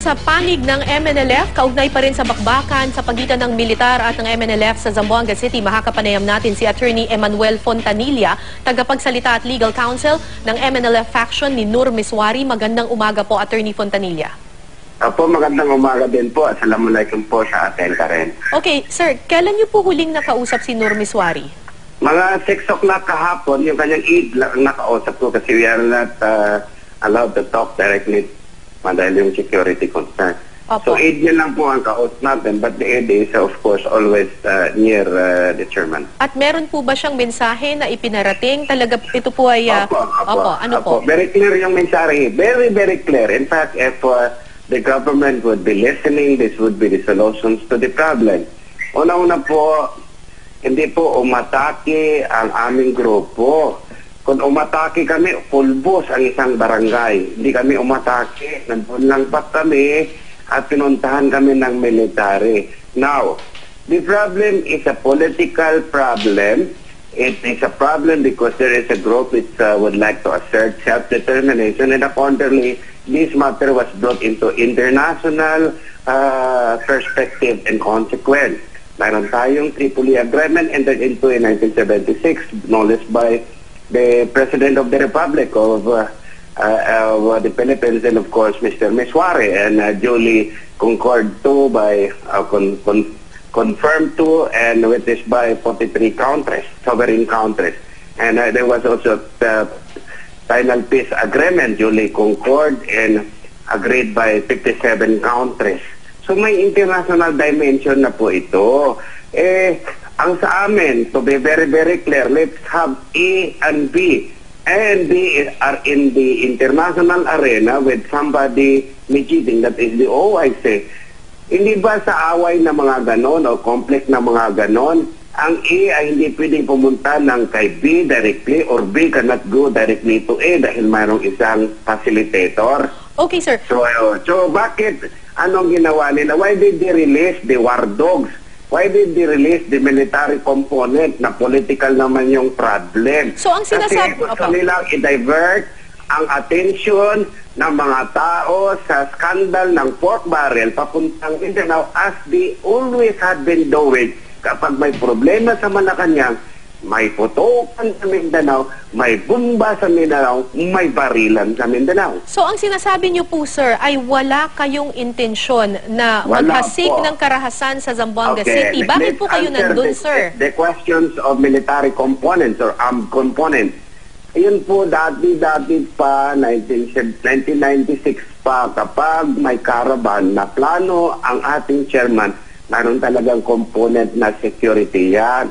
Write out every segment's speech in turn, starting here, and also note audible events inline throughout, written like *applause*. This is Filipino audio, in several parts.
Sa panig ng MNLF, kaugnay pa rin sa bakbakan sa pagitan ng militar at ng MNLF sa Zamboanga City, makakapanayam natin si Attorney Emmanuel Fontanilla, tagapagsalita at legal counsel ng MNLF faction ni Nur Miswari. Magandang umaga po, Attorney Fontanilla. Apo, magandang umaga din po. Assalamualaikum po sa atin ka rin. Okay, sir, kailan niyo po huling nakausap si Nur Miswari? Mga 6 o'clock kahapon, yung kanyang aid lang nakausap ko kasi we are not uh, allowed to talk directly dahil yung security concern. Opo. So aid niya lang po ang kausap natin but the aid is of course always uh, near uh, the chairman. At meron po ba siyang mensahe na ipinarating? Talaga ito po ay... ah, opo, ano po? Very clear yung mensahe. Very, very clear. In fact, if uh, the government would be listening, this would be the solutions to the problem. Una-una po, hindi po umatake ang aming grupo. Kung umatake kami, pulbos ang isang barangay. Hindi kami umatake. Nandun lang pa kami at pinuntahan kami ng military. Now, the problem is a political problem. It is a problem because there is a group which uh, would like to assert self-determination and accordingly, this matter was brought into international uh, perspective and consequence. Mayroon tayong Tripoli Agreement entered into in 1976, knowledge by the President of the Republic of uh, uh, of the Philippines and of course Mr. Miswari and uh, duly concurred to by uh, con- con- confirmed to and witnessed by 43 countries, sovereign countries. And uh, there was also the final peace agreement duly concurred and agreed by 57 countries. So may international dimension na po ito. Eh, ang sa amin, to be very, very clear, let's have A and B. A and B are in the international arena with somebody mediating, that is the OIC. Hindi ba sa away na mga ganon o complex na mga ganon, ang A ay hindi pwedeng pumunta ng kay B directly or B cannot go directly to A dahil mayroong isang facilitator. Okay, sir. So, so bakit anong ginawa nila? Why did they release the war dogs? Why did they release the military component na political naman yung problem? So, ang sinasabi- Kasi gusto nilang i-divert ang attention ng mga tao sa skandal ng pork barrel papuntang Mindanao as they always had been doing kapag may problema sa Malacanang, may putukan sa Mindanao, may bumba sa Mindanao, may barilan sa Mindanao. So ang sinasabi niyo po sir ay wala kayong intensyon na Wala maghasik po. ng karahasan sa Zamboanga City. let- Bakit let's po kayo nandun the, sir? The questions of military components or armed components. Yun po dati-dati pa, 19, 1996 pa, kapag may caravan na plano ang ating chairman, naroon talagang component na security yan.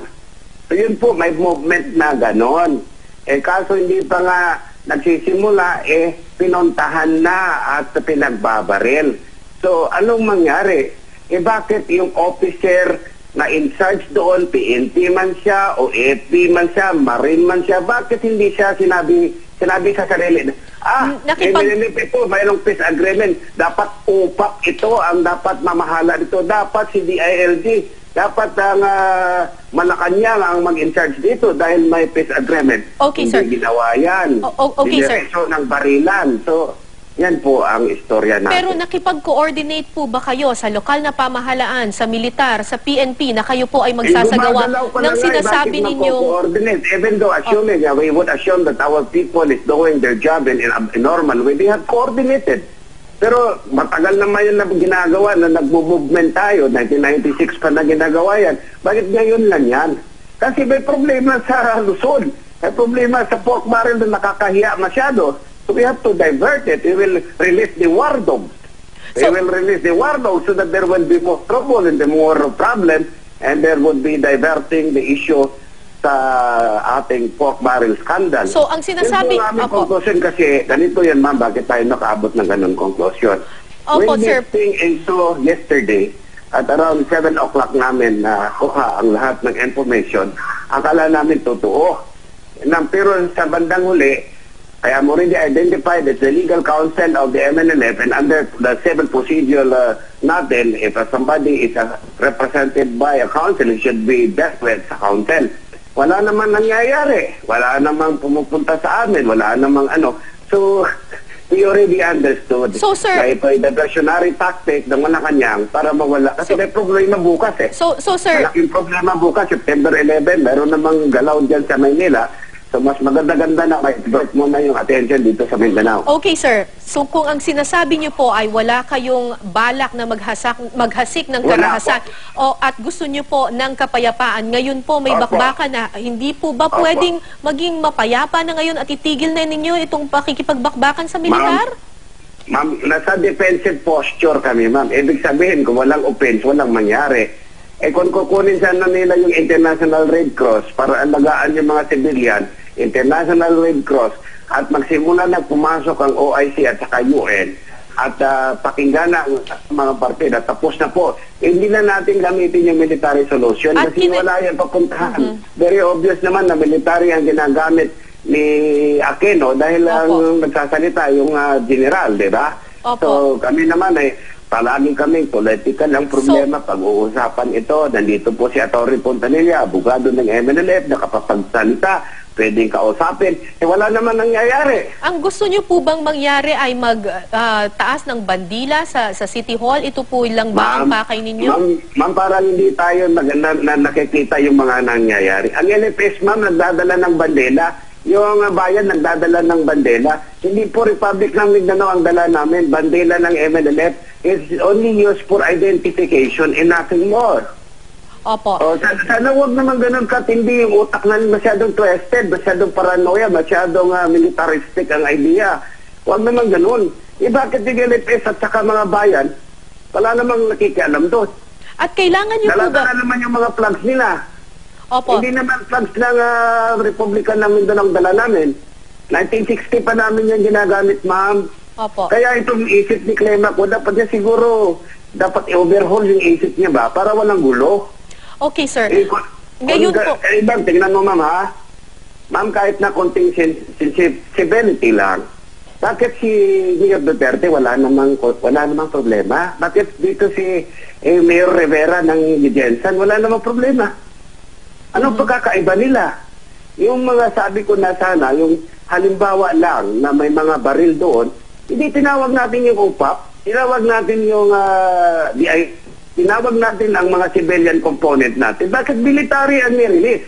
So yun po, may movement na ganon. Eh kaso hindi pa nga nagsisimula, eh pinuntahan na at pinagbabaril. So anong mangyari? Eh bakit yung officer na in charge doon, PNP man siya o AFP man siya, Marine man siya, bakit hindi siya sinabi sinabi sa sarili na, ah, Nakipag- eh, ito, mayroong peace agreement. Dapat upak ito ang dapat mamahala dito. Dapat si DILG, dapat ang uh, Malacanang ang mag-in-charge dito dahil may peace agreement. Okay, Hindi sir. ginawa yan. O- o- okay, sir. Diniretso ng barilan. So, yan po ang istorya natin. Pero nakipag-coordinate po ba kayo sa lokal na pamahalaan, sa militar, sa PNP na kayo po ay magsasagawa Eh, gumagalaw pa ng nga, eh, sinasabi bakit ninyong magko-coordinate? Even though assuming, uh, we would assume that our people is doing their job in, in a normal way, they have coordinated. Pero matagal naman yun na ginagawa na nagbo-movement tayo, 1996 pa na ginagawa yan. Bakit ngayon lang yan? Kasi may problema sa Luzon. May problema sa pork barrel na nakakahiya masyado. So we have to divert it. We will release the war dogs. So- will release the war dogs so that there will be more trouble and the more problem and there would be diverting the issue sa ating pork barrel scandal. So, ang sinasabi- po ang aming Opo. conclusion kasi ganito yan ma'am, bakit tayo nakaabot ng ganun conclusion. Opo, When sir. meeting into yesterday, at around 7 o'clock namin na kuha ang lahat ng information, akala namin totoo. Nang, pero sa bandang huli, I am already identified as the legal counsel of the MNLF and under the civil procedure uh, natin, if uh, somebody is uh, represented by a counsel, it should be dealt with counsel. Wala namang nangyayari. Wala namang pumupunta sa amin. Wala namang ano. So, *laughs* we already understood So, sir- na ito ay diversionary tactic ng Malacanang para mawala. Kasi So- may problema bukas eh. So, so sir, Malaking problema bukas, September 11, meron namang galaw dyan sa Maynila. So mas maganda-ganda na may divert mo na yung attention dito sa Mindanao. okay sir. So kung ang sinasabi niyo po ay wala kayong balak na maghasak, maghasik ng Wala karahasan o at gusto niyo po ng kapayapaan, ngayon po may Opo. bakbakan na hindi po ba Opo. pwedeng maging mapayapa na ngayon at itigil na ninyo itong pakikipagbakbakan sa militar? Ma'am, nasa defensive posture kami, ma'am. Ibig sabihin, kung walang offense, walang mangyari. Eh kung kukunin sana nila yung International Red Cross para alagaan yung mga civilian, International Red Cross, at magsimula na pumasok ang OIC at saka UN, at ah, pakinggan ang mga partida, tapos na po. Hindi na natin gamitin yung military solution At kasi wala yan papuntahan. Very obvious naman na military ang ginagamit ni Aquino dahil ang nagsasalita yung ah, general, di ba? So kami naman ay palagi kami political ang problema pag-uusapan ito. Nandito po si Atty. Pontanilla, abogado ng MNLF, nakapagsalita, pwedeng kausapin. Eh wala naman nangyayari. Ang gusto niyo po bang mangyari ay magtaas ng bandila sa sa City Hall? Ito po lang ba ang pakay ninyo? Ma'am, ma'am, parang hindi tayo nag, na, na, nakikita yung mga nangyayari. Ang LFS, ma'am, nagdadala ng bandela. Yung uh, bayan nagdadala ng bandela. Hindi po Republic ng Mindanao ang dala namin. Bandela ng MNLF is only used for identification and nothing more. Opo. O, sana, sana huwag naman ganun katindi yung utak na masyadong twisted, masyadong paranoia, masyadong ah, militaristic ang idea. Huwag naman ganun. Eh bakit yung LFS at saka mga bayan, wala namang nakikialam doon. At kailangan niyo po ba? Naman yung mga flags nila. Opo. Hindi naman flags ng uh, Republika ng Mindanao ang dala namin. 1960 pa namin yan ginagamit, ma'am. Opo. Kaya itong isip ni Clema ko, dapat niya siguro, dapat i-overhaul yung isip niya ba para walang gulo. Okay, sir. Eh, kung- Ngayon kung- po, Eh, ibang, tingnan mo, ma'am, ha? Ma'am, kahit na konting sen- sensibility lang, bakit si Mayor Duterte wala namang, wala namang problema? Bakit dito si eh, Mayor Rivera ng Jensen wala namang problema? Anong pagkakaiba nila? Yung mga sabi ko na sana, yung halimbawa lang na may mga baril doon, hindi tinawag natin yung UPAP, tinawag natin yung ah, DI, tinawag natin ang mga civilian component natin. Bakit military ang nirelease?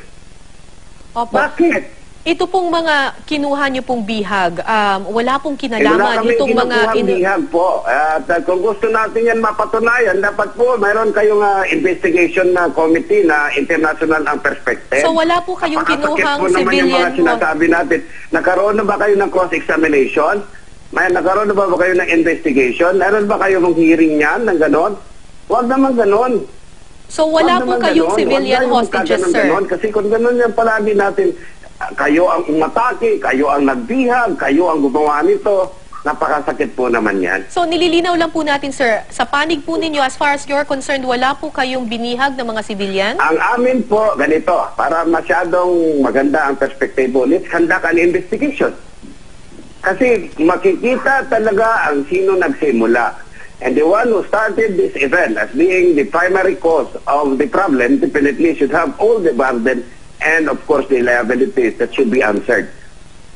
opo. Bakit? Ito pong mga kinuha niyo pong bihag, um, wala pong Eh, wala kinalaman. kami Itong mga... inu- bihag po. At uh, kung gusto natin yan mapatunayan, dapat po mayroon kayong ah, investigation na committee na international ang perspective. So, wala po kayong kinuhang po naman yung mga civilian sinasabi natin. Nagkaroon na ba kayo ng cross-examination? May nagkaroon na ba, ba kayo ng investigation? Meron ba kayo ng hearing niyan ng ganon? Huwag naman ganon. So, wala Huwag po naman kayong ganon. civilian Huwag hostages, magkaganon sir. ganon. Kasi kung ganon yan palagi natin, ah, kayo ang umatake, kayo ang nagbihag, kayo ang gumawa nito, napakasakit po naman yan. So, nililinaw lang po natin, sir. Sa panig po ninyo, as far as you're concerned, wala po kayong binihag ng mga civilian? Ang amin po, ganito, para masyadong maganda ang perspektibo, let's conduct an investigation. Kasi makikita talaga ang sino nagsimula. And the one who started this event as being the primary cause of the problem definitely should have all the burden and of course the liabilities that should be answered.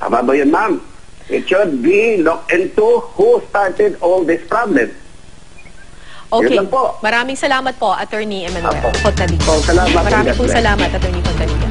Tama ba yun, ma'am? It should be looked into who started all this problem. Okay. Po. Maraming salamat po, Attorney Emmanuel. Po, salamat. Maraming bless. salamat, Attorney Fontanilla.